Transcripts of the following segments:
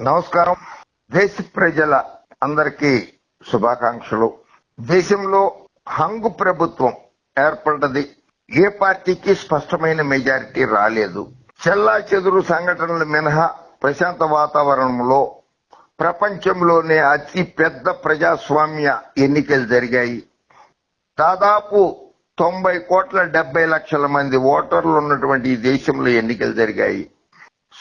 నమస్కారం. దేశ ప్రజల అందరికీ శుభాకాంక్షలు. దేశంలో హంగు ప్రభుత్వం ఏర్పడ్డది. ఏ పార్టీకి స్పష్టమైన మెజారిటీ రాలేదు. చెల్లా చెదురు సంఘటనలు మినహా ప్రశాంత వాతావరణంలో ప్రపంచంలోనే అతి పెద్ద ప్రజాస్వామ్య ఎన్నికలు జరిగాయి. దాదాపు తొంభై కోట్ల డెబ్బై లక్షల మంది ఓటర్లు ఉన్నటువంటి ఈ దేశంలో ఎన్నికలు జరిగాయి.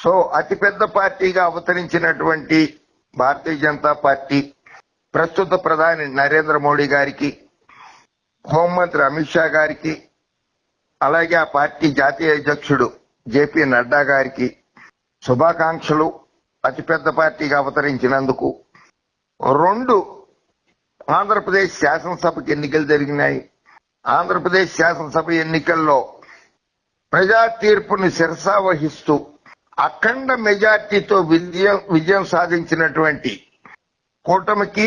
సో అతిపెద్ద పార్టీగా అవతరించినటువంటి భారతీయ జనతా పార్టీ ప్రస్తుత ప్రధాని నరేంద్ర మోడీ గారికి హోంమంత్రి అమిత్ షా గారికి అలాగే ఆ పార్టీ జాతీయ అధ్యక్షుడు జేపీ నడ్డా గారికి శుభాకాంక్షలు. అతిపెద్ద పార్టీగా అవతరించినందుకు రెండు ఆంధ్రప్రదేశ్ శాసనసభకి ఎన్నికలు జరిగినాయి. ఆంధ్రప్రదేశ్ శాసనసభ ఎన్నికల్లో ప్రజా తీర్పును శిరసా వహిస్తూ అఖండ మెజార్టీతో విజయం విజయం సాధించినటువంటి కూటమికి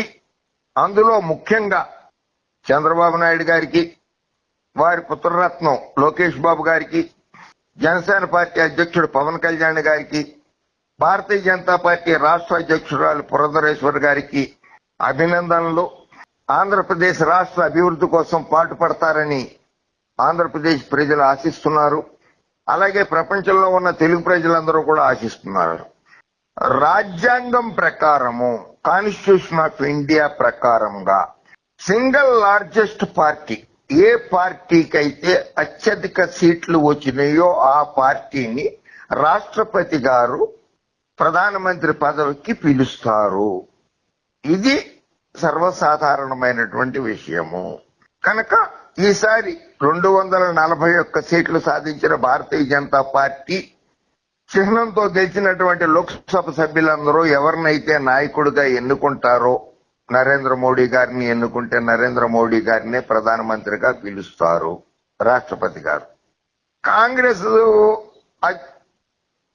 అందులో ముఖ్యంగా చంద్రబాబు నాయుడు గారికి వారి పుత్రరత్నం లోకేష్ బాబు గారికి జనసేన పార్టీ అధ్యక్షుడు పవన్ కళ్యాణ్ గారికి భారతీయ జనతా పార్టీ రాష్ట్ర అధ్యక్షురాలు పురంధరేశ్వర్ గారికి అభినందనలు. ఆంధ్రప్రదేశ్ రాష్ట్ర అభివృద్ధి కోసం పాటుపడతారని ఆంధ్రప్రదేశ్ ప్రజలు ఆశిస్తున్నారు. అలాగే ప్రపంచంలో ఉన్న తెలుగు ప్రజలందరూ కూడా ఆశిస్తున్నారు. రాజ్యాంగం ప్రకారము కాన్స్టిట్యూషన్ ఆఫ్ ఇండియా ప్రకారంగా సింగిల్ లార్జెస్ట్ పార్టీ ఏ పార్టీకైతే అత్యధిక సీట్లు వచ్చినాయో ఆ పార్టీని రాష్ట్రపతి గారు ప్రధానమంత్రి పదవికి పిలుస్తారు. ఇది సర్వసాధారణమైనటువంటి విషయము. కనుక ఈసారి రెండు వందల నలభై ఒక్క సీట్లు సాధించిన భారతీయ జనతా పార్టీ చిహ్నంతో గెలిచినటువంటి లోక్సభ సభ్యులందరూ ఎవరినైతే నాయకుడిగా ఎన్నుకుంటారో నరేంద్ర మోడీ గారిని ఎన్నుకుంటే నరేంద్ర మోడీ గారినే ప్రధానమంత్రిగా పిలుస్తారు రాష్ట్రపతి గారు. కాంగ్రెస్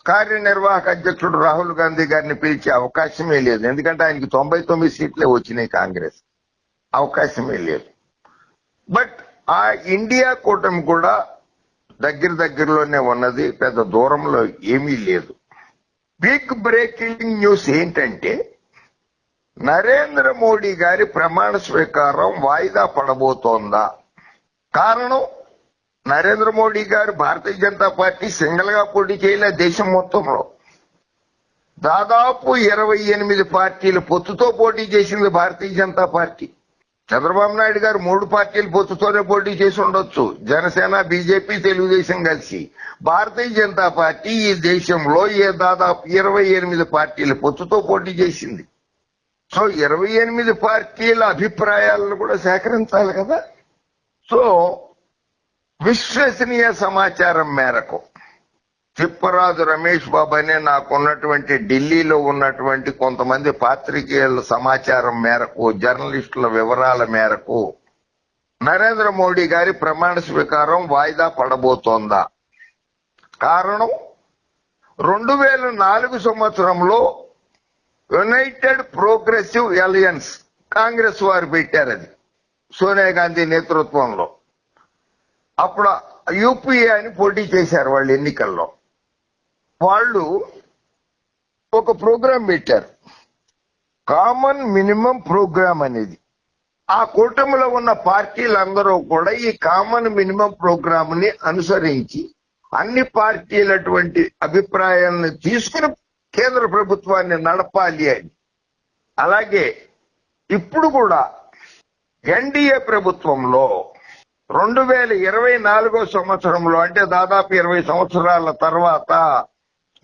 కార్యనిర్వాహక అధ్యక్షుడు రాహుల్ గాంధీ గారిని పిలిచే అవకాశమే లేదు. ఎందుకంటే ఆయనకి తొంభై తొమ్మిది సీట్లే వచ్చినాయి కాంగ్రెస్. అవకాశమే లేదు. బట్ ఆ ఇండియా కూటమి కూడా దగ్గర దగ్గరలోనే ఉన్నది పెద్ద దూరంలో ఏమీ లేదు. బిగ్ బ్రేకింగ్ న్యూస్ ఏంటంటే నరేంద్ర మోడీ గారి ప్రమాణ స్వీకారం వాయిదా పడబోతోందా? కారణం నరేంద్ర మోడీ గారు భారతీయ జనతా పార్టీ సింగిల్గా పోటీ చేయలే దేశం మొత్తంలో. దాదాపు ఇరవై ఎనిమిది పార్టీలు పొత్తుతో పోటీ చేసింది భారతీయ జనతా పార్టీ. చంద్రబాబు నాయుడు గారు మూడు పార్టీలు పొత్తుతోనే పోటీ చేసి ఉండొచ్చు. జనసేన బీజేపీ తెలుగుదేశం కలిసి. భారతీయ జనతా పార్టీ ఈ దేశంలో ఏ దాదాపు ఇరవై ఎనిమిది పార్టీలు పొత్తుతో పోటీ చేసింది. సో ఇరవై ఎనిమిది పార్టీల అభిప్రాయాలను కూడా సేకరించాలి కదా. సో విశ్వసనీయ సమాచారం మేరకు తిప్పరాజు రమేష్ బాబు అనే నాకున్నటువంటి ఢిల్లీలో ఉన్నటువంటి కొంతమంది పాత్రికేయుల సమాచారం మేరకు జర్నలిస్టుల వివరాల మేరకు నరేంద్ర మోడీ గారి ప్రమాణ స్వీకారం వాయిదా పడబోతోందా? కారణం రెండు వేల నాలుగు సంవత్సరంలో యునైటెడ్ ప్రోగ్రెసివ్ అలయన్స్ కాంగ్రెస్ వారు పెట్టారు అది సోనియా గాంధీ నేతృత్వంలో. అప్పుడు యూపీఏ అని పోటీ చేశారు వాళ్ళు ఎన్నికల్లో. వాళ్ళు ఒక ప్రోగ్రాం పెట్టారు. కామన్ మినిమం ప్రోగ్రామ్ అనేది. ఆ కూటమిలో ఉన్న పార్టీలందరూ కూడా ఈ కామన్ మినిమం ప్రోగ్రామ్ని అనుసరించి అన్ని పార్టీలటువంటి అభిప్రాయాలను తీసుకుని కేంద్ర ప్రభుత్వాన్ని నడపాలి అని. అలాగే ఇప్పుడు కూడా ఎన్డీఏ ప్రభుత్వంలో రెండు వేల ఇరవై నాలుగో సంవత్సరంలో అంటే దాదాపు ఇరవై సంవత్సరాల తర్వాత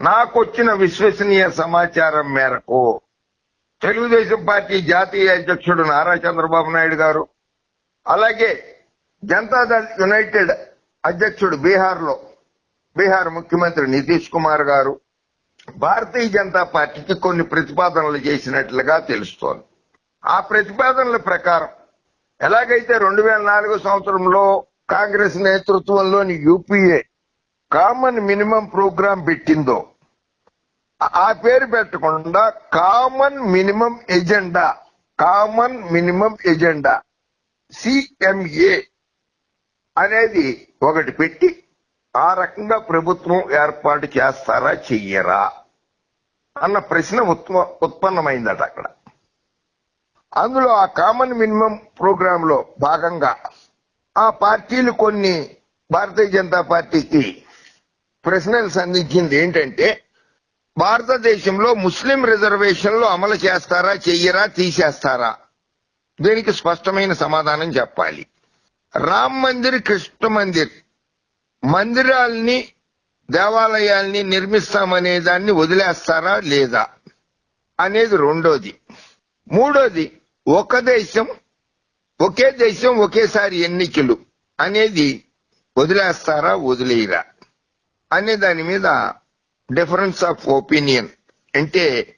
నాకొచ్చిన విశ్వసనీయ సమాచారం మేరకు తెలుగుదేశం పార్టీ జాతీయ అధ్యక్షుడు నారా చంద్రబాబు నాయుడు గారు అలాగే జనతాదళ్ యునైటెడ్ అధ్యక్షుడు బీహార్లో బీహార్ ముఖ్యమంత్రి నితీష్ కుమార్ గారు భారతీయ జనతా పార్టీకి కొన్ని ప్రతిపాదనలు చేసినట్లుగా తెలుస్తోంది. ఆ ప్రతిపాదనల ప్రకారం ఎలాగైతే రెండు వేల నాలుగు సంవత్సరంలో కాంగ్రెస్ నేతృత్వంలోని యూపీఏ కామన్ మినిమం ప్రోగ్రాం పెట్టిందో ఆ- పేరు పెట్టకుండా common minimum agenda common minimum agenda CMA అనేది ఒకటి పెట్టి ఆ రకంగా ప్రభుత్వం ఏర్పాటు చేస్తారా చెయ్యరా అన్న ప్రశ్న ఉత్పన్నమైందట అక్కడ. అందులో ఆ కామన్ మినిమం ప్రోగ్రామ్లో భాగంగా ఆ పార్టీలు కొన్ని భారతీయ జనతా పార్టీకి ప్రశ్నలు సంధించింది ఏంటంటే భారతదేశంలో ముస్లిం రిజర్వేషన్లు అమలు చేస్తారా చెయ్యరా తీసేస్తారా? దీనికి స్పష్టమైన సమాధానం చెప్పాలి. రామ్ మందిర్ కృష్ణ మందిర్ మందిరాల్ని దేవాలయాల్ని నిర్మిస్తామనే దాన్ని వదిలేస్తారా లేదా అనేది రెండోది. మూడోది ఒక దేశం ఒకే దేశం ఒకేసారి ఎన్నికలు అనేది వదిలేస్తారా వదిలేయరా అనే దాని మీద డిఫరెన్స్ ఆఫ్ ఒపీనియన్ అంటే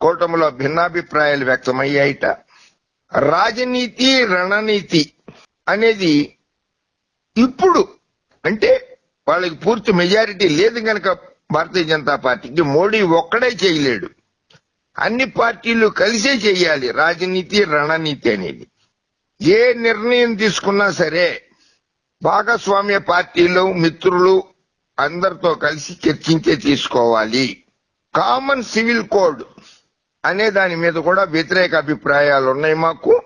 కూటమిలో భిన్నాభిప్రాయాలు వ్యక్తమయ్యాయిట. రాజనీతి రణనీతి అనేది ఇప్పుడు అంటే వాళ్ళకి పూర్తి మెజారిటీ లేదు కనుక భారతీయ జనతా పార్టీకి. మోడీ ఒక్కడే చేయలేడు. అన్ని పార్టీలు కలిసే చేయాలి రాజనీతి రణనీతి అనేది. ఏ నిర్ణయం తీసుకున్నా సరే భాగస్వామ్య పార్టీలు మిత్రులు అందరితో కలిసి చర్చించే తీసుకోవాలి. కామన్ సివిల్ కోడ్ అనే దాని మీద కూడా వ్యతిరేక అభిప్రాయాలు ఉన్నాయి మాకు.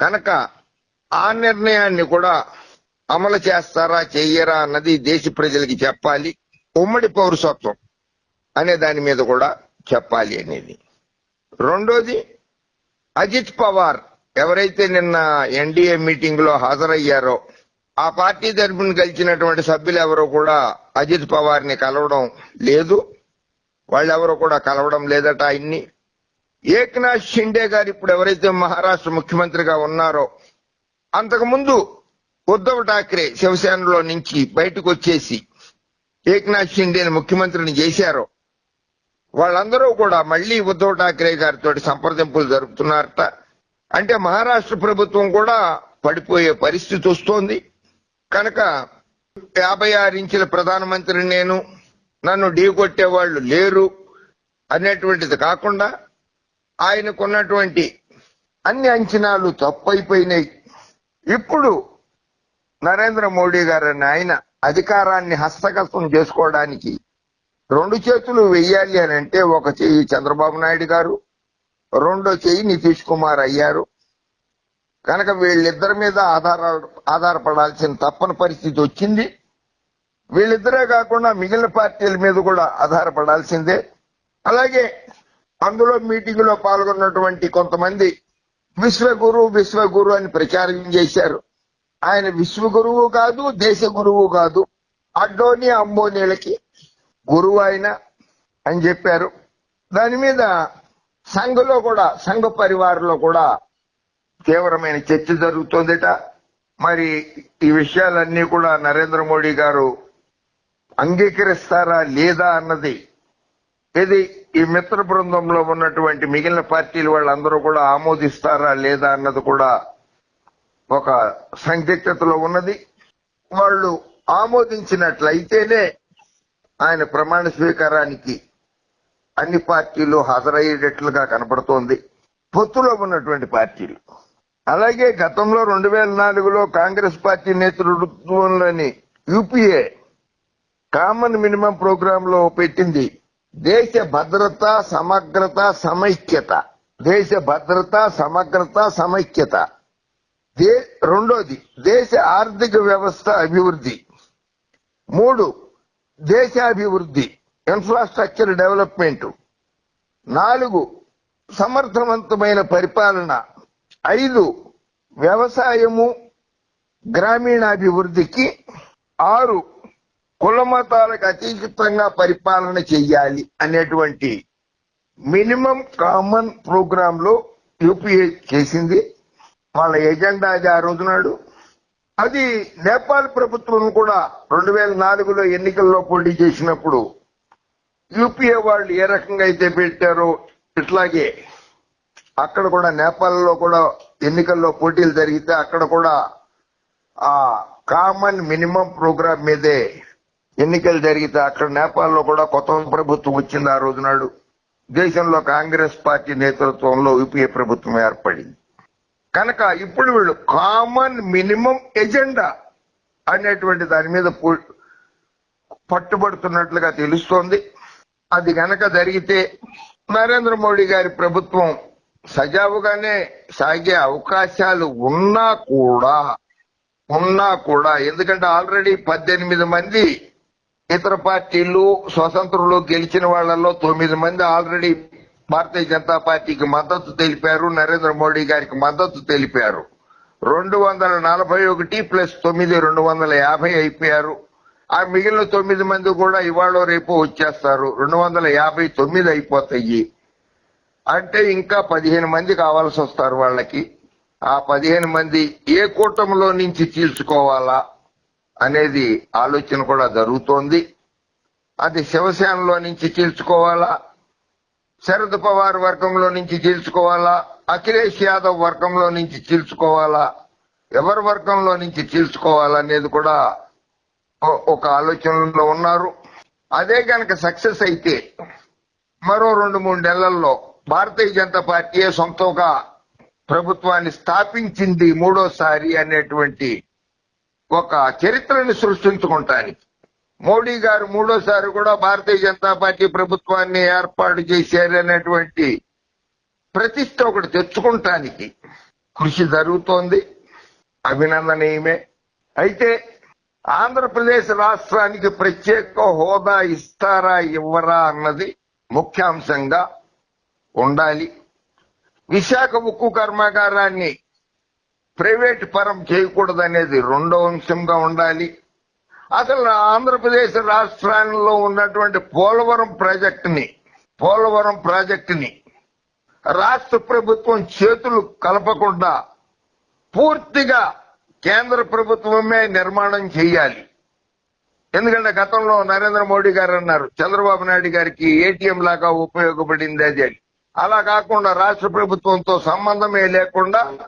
కనుక ఆ నిర్ణయాన్ని కూడా అమలు చేస్తారా చెయ్యరా అన్నది దేశ ప్రజలకి చెప్పాలి. ఉమ్మడి పౌరసత్వం అనే దాని మీద కూడా చెప్పాలి అనేది. రెండోది అజిత్ పవార్ ఎవరైతే నిన్న ఎన్డీఏ మీటింగ్లో హాజరయ్యారో ఆ పార్టీ తరఫున గెలిచినటువంటి సభ్యులు ఎవరో కూడా అజిత్ పవార్ని కలవడం లేదు. వాళ్ళెవరో కూడా కలవడం లేదట ఆయన్ని ఏక్నాథ్ షిండే గారు ఇప్పుడు ఎవరైతే మహారాష్ట్ర ముఖ్యమంత్రిగా ఉన్నారో అంతకుముందు ఉద్ధవ్ ఠాక్రే శివసేనలో నుంచి బయటకు వచ్చేసి ఏక్నాథ్ షిండేని ముఖ్యమంత్రిని చేశారో వాళ్ళందరూ కూడా మళ్ళీ ఉద్ధవ్ ఠాక్రే గారితో సంప్రదింపులు జరుపుతున్నారట. అంటే మహారాష్ట్ర ప్రభుత్వం కూడా పడిపోయే పరిస్థితి వస్తోంది. కనుక యాభై ఆరు ఇంచుల ప్రధానమంత్రి నేను నన్ను ఢీకొట్టే వాళ్ళు లేరు అనేటువంటిది కాకుండా ఆయనకున్నటువంటి అన్ని అంచనాలు తప్పైపోయినాయి. ఇప్పుడు నరేంద్ర మోడీ గారు ఆయన అధికారాన్ని హస్తగతం చేసుకోవడానికి రెండు చేతులు వెయ్యాలి అని అంటే ఒక చెయ్యి చంద్రబాబు నాయుడు గారు రెండో చెయ్యి నితీష్ కుమార్ అయ్యారు. కనుక వీళ్ళిద్దరి మీద ఆధార ఆధారపడాల్సిన తప్పని పరిస్థితి వచ్చింది. వీళ్ళిద్దరే కాకుండా మిగిలిన పార్టీల మీద కూడా ఆధారపడాల్సిందే. అలాగే అందులో మీటింగ్లో పాల్గొన్నటువంటి కొంతమంది విశ్వగురు విశ్వగురు అని ప్రచారం చేశారు. ఆయన విశ్వగురువు కాదు దేశ గురువు కాదు. అడ్డోని అంబోనీలకి గురువు ఆయన అని చెప్పారు. దాని మీద సంఘలో కూడా సంఘ పరివారంలో కూడా తీవ్రమైన చర్చ జరుగుతోందిట. మరి ఈ విషయాలన్నీ కూడా నరేంద్ర మోడీ గారు అంగీకరిస్తారా లేదా అన్నది ఇది ఈ మిత్ర బృందంలో ఉన్నటువంటి మిగిలిన పార్టీలు వాళ్ళందరూ కూడా ఆమోదిస్తారా లేదా అన్నది కూడా ఒక సందిగ్ధతలో ఉన్నది. వాళ్ళు ఆమోదించినట్లయితేనే ఆయన ప్రమాణ స్వీకారానికి అన్ని పార్టీలు హాజరయ్యేటట్లుగా కనపడుతోంది. పొత్తులో ఉన్నటువంటి పార్టీలు. అలాగే గతంలో రెండు వేల నాలుగులో కాంగ్రెస్ పార్టీ నేతృత్వంలోని యూపీఏ కామన్ మినిమం ప్రోగ్రామ్లో పెట్టింది. దేశ భద్రత సమగ్రత సమైక్యత. దేశ భద్రత సమగ్రత సమైక్యత. దే రెండోది దేశ ఆర్థిక వ్యవస్థ అభివృద్ధి. మూడు దేశాభివృద్ధి ఇన్ఫ్రాస్ట్రక్చర్ డెవలప్మెంట్. నాలుగు సమర్థవంతమైన పరిపాలన. ఐదు వ్యవసాయము గ్రామీణాభివృద్ధికి ఆరు కులమతాలకు అతీతంగా పరిపాలన చెయ్యాలి అనేటువంటి మినిమం కామన్ ప్రోగ్రామ్లో యూపీఏ చేసింది. వాళ్ళ ఎజెండా అది ఆ రోజు నాడు. అది నేపాల్ ప్రభుత్వం కూడా రెండు వేల నాలుగులో ఎన్నికల్లో పోటీ చేసినప్పుడు యూపీఏ వాళ్ళు ఏ రకంగా అయితే పెట్టారో ఇట్లాగే అక్కడ కూడా నేపాల్లో కూడా ఎన్నికల్లో పోటీలు జరిగితే అక్కడ కూడా ఆ కామన్ మినిమం ప్రోగ్రామ్ మీదే ఎన్నికలు జరిగితే అక్కడ నేపాల్లో కూడా కొత్త ప్రభుత్వం వచ్చింది ఆ రోజు నాడు. దేశంలో కాంగ్రెస్ పార్టీ నేతృత్వంలో యూపీఏ ప్రభుత్వం ఏర్పడింది. కనుక ఇప్పుడు వీళ్ళు కామన్ మినిమం ఎజెండా అనేటువంటి దాని మీద పట్టుబడుతున్నట్లుగా తెలుస్తోంది. అది గనక జరిగితే నరేంద్ర మోడీ గారి ప్రభుత్వం సజావుగానే సాగే అవకాశాలు ఉన్నా కూడా ఉన్నా కూడా ఎందుకంటే ఆల్రెడీ పద్దెనిమిది మంది ఇతర పార్టీలు స్వతంత్రులు గెలిచిన వాళ్ళలో తొమ్మిది మంది ఆల్రెడీ భారతీయ జనతా పార్టీకి మద్దతు తెలిపారు నరేంద్ర మోడీ గారికి మద్దతు తెలిపారు. రెండు వందల నలభై ఒకటి ప్లస్ తొమ్మిది రెండు వందల యాభై అయిపోయారు. ఆ మిగిలిన తొమ్మిది మంది కూడా ఇవాళ రేపు వచ్చేస్తారు. రెండు వందల యాభై తొమ్మిది అయిపోతాయి. అంటే ఇంకా పదిహేను మంది కావాల్సి వస్తారు వాళ్ళకి. ఆ పదిహేను మంది ఏ కూటమిలో నుంచి చీల్చుకోవాలా అనేది ఆలోచన కూడా జరుగుతోంది. అది శివసేనలో నుంచి చీల్చుకోవాలా? శరద్ పవార్ వర్గంలో నుంచి చీల్చుకోవాలా? అఖిలేష్ యాదవ్ వర్గంలో నుంచి చీల్చుకోవాలా? ఎవరి వర్గంలో నుంచి చీల్చుకోవాలా అనేది కూడా ఒక ఆలోచనలో ఉన్నారు. అదే కనుక సక్సెస్ అయితే మరో రెండు మూడు నెలల్లో భారతీయ జనతా పార్టీ సొంతంగా ప్రభుత్వాన్ని స్థాపించింది మూడోసారి అనేటువంటి ఒక చరిత్రను సృష్టించుకుంటానికి. మోడీ గారు మూడోసారి కూడా భారతీయ జనతా పార్టీ ప్రభుత్వాన్ని ఏర్పాటు చేశారు అనేటువంటి ప్రతిష్ట ఒకటి తెచ్చుకుంటానికి కృషి జరుగుతోంది అభినందనీయమే. అయితే ఆంధ్రప్రదేశ్ రాష్ట్రానికి ప్రత్యేక హోదా ఇస్తారా ఇవ్వరా అన్నది ముఖ్యాంశంగా ఉండాలి. విశాఖ ఉక్కు కర్మాగారాన్ని ప్రైవేట్ పరం చేయకూడదనేది రెండో అంశంగా ఉండాలి. అసలు ఆంధ్రప్రదేశ్ రాష్ట్రాల్లో ఉన్నటువంటి పోలవరం ప్రాజెక్టుని పోలవరం ప్రాజెక్టుని రాష్ట్ర ప్రభుత్వం చేతులు కలపకుండా పూర్తిగా కేంద్ర ప్రభుత్వమే నిర్మాణం చేయాలి. ఎందుకంటే గతంలో నరేంద్ర మోడీ గారు అన్నారు చంద్రబాబు నాయుడు గారికి ఏటీఎం లాగా ఉపయోగపడింది అది అని. అలా కాకుండా రాష్ట్ర ప్రభుత్వంతో సంబంధమే లేకుండా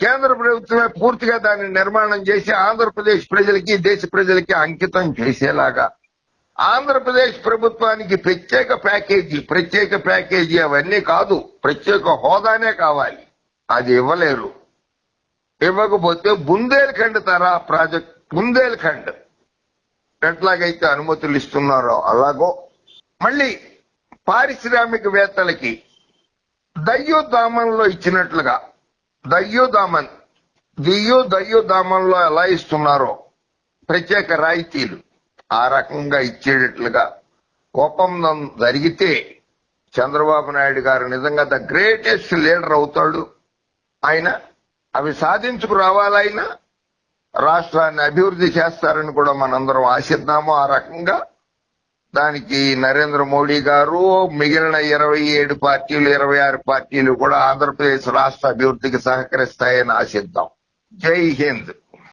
కేంద్ర ప్రభుత్వమే పూర్తిగా దాన్ని నిర్మాణం చేసి ఆంధ్రప్రదేశ్ ప్రజలకి దేశ ప్రజలకి అంకితం చేసేలాగా. ఆంధ్రప్రదేశ్ ప్రభుత్వానికి ప్రత్యేక ప్యాకేజీ ప్రత్యేక ప్యాకేజీ అవన్నీ కాదు ప్రత్యేక హోదానే కావాలి. అది ఇవ్వలేరు. ఇవ్వకపోతే బుందేల్ఖండ్ తరా ప్రాజెక్ట్ బుందేల్ఖండ్ ఎట్లాగైతే అనుమతులు ఇస్తున్నారో అలాగో మళ్ళీ పారిశ్రామికవేత్తలకి దయ్యోదామంలో ఇచ్చినట్లుగా దయ్యోదామన్ దియ్యో దయ్యోదామంలో ఎలా ఇస్తున్నారో ప్రత్యేక రాయితీలు ఆ రకంగా ఇచ్చేటట్లుగా ఒప్పందం జరిగితే చంద్రబాబు నాయుడు గారు నిజంగా ద గ్రేటెస్ట్ లీడర్ అవుతాడు. ఆయన అవి సాధించుకు రావాలైనా రాష్ట్రాన్ని అభివృద్ధి చేస్తారని కూడా మనందరం ఆశిద్దాము. ఆ రకంగా దానికి నరేంద్ర మోడీ గారు మిగిలిన ఇరవై ఏడు పార్టీలు ఇరవై ఆరు పార్టీలు కూడా ఆంధ్రప్రదేశ్ రాష్ట్ర అభివృద్ధికి సహకరిస్తాయని ఆశిద్దాం. జై హింద్.